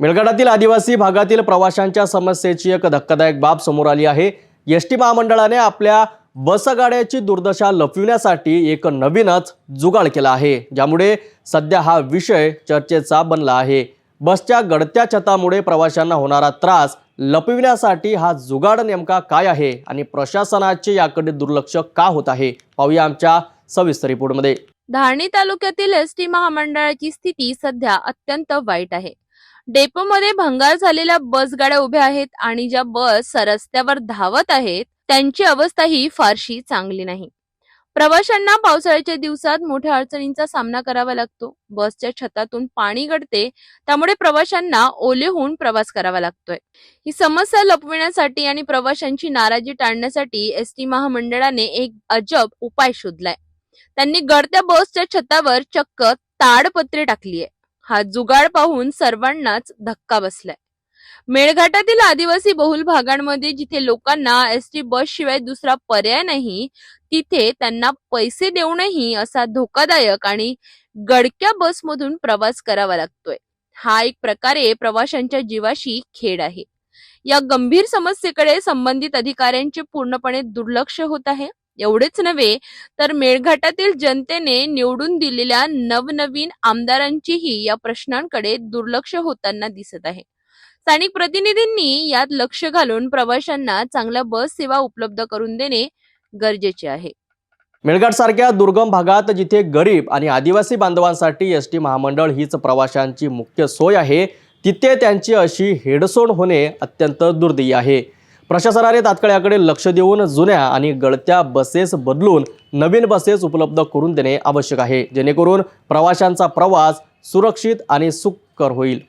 मेळघाटातील आदिवासी भागातील प्रवाशांच्या समस्येची एक धक्कादायक बाब समोर आली आहे. एस टी महामंडळाने आपल्या बसगाड्याची दुर्दशा लपविण्यासाठी एक नवीनच जुगाड केला आहे. ज्यामुळे सध्या हा विषय चर्चेचा बनला आहे. बसच्या गडत्या छतामुळे प्रवाशांना होणारा त्रास लपविण्यासाठी हा जुगाड नेमका काय आहे आणि प्रशासनाचे याकडे दुर्लक्ष का होत आहे? पाहूया आमच्या सविस्तर रिपोर्टमध्ये. धारणी तालुक्यातील एस टी महामंडळाची स्थिती सध्या अत्यंत वाईट आहे. डेपोमध्ये भंगार झालेल्या बस गाड्या उभ्या आहेत आणि ज्या बस रस्त्यावर धावत आहेत त्यांची अवस्थाही फारशी चांगली नाही. प्रवाशांना पावसाळ्याच्या दिवसात मोठ्या अडचणींचा सामना करावा लागतो. बसच्या छतातून पाणी गळते त्यामुळे प्रवाशांना ओले होऊन प्रवास करावा लागतोय. ही समस्या लपविण्यासाठी आणि प्रवाशांची नाराजी टाळण्यासाठी एस टी महामंडळाने एक अजब उपाय शोधलाय. त्यांनी गडत्या बसच्या छतावर चक्क ताडपत्रे आहे हा जुगाड पाहून सर्वांनाच धक्का बसलाय. मेळघाटातील आदिवासी बहुल भागांमध्ये जिथे लोकांना एस टी बस शिवाय दुसरा पर्याय नाही तिथे त्यांना पैसे देऊनही असा धोकादायक आणि गडक्या बसमधून प्रवास करावा लागतोय. हा एक प्रकारे प्रवाशांच्या जीवाशी खेळ आहे. या गंभीर समस्येकडे संबंधित अधिकाऱ्यांचे पूर्णपणे दुर्लक्ष होत आहे. एवढेच नव्हे तर मेळघाटातील जनतेने निवडून दिलेल्या नवनवीन आमदारांचीही या प्रश्नांकडे दुर्लक्ष होताना दिसत आहे. स्थानिक प्रतिनिधींनी यात लक्ष घालून प्रवाशांना चांगल्या बस सेवा उपलब्ध करून देणे गरजेचे आहे. मेळघाट सारख्या दुर्गम भागात जिथे गरीब आणि आदिवासी बांधवांसाठी एस टी महामंडळ हीच प्रवाशांची मुख्य सोय आहे तिथे त्यांची अशी हेडसोड होणे अत्यंत दुर्दैवी आहे. प्रशासनाने तात्काळ याकडे लक्ष देऊन जुन्या आणि गळत्या बसेस बदलून नवीन बसेस उपलब्ध करून देणे आवश्यक आहे जेणेकरून प्रवाशांचा प्रवास सुरक्षित आणि सुखकर होईल.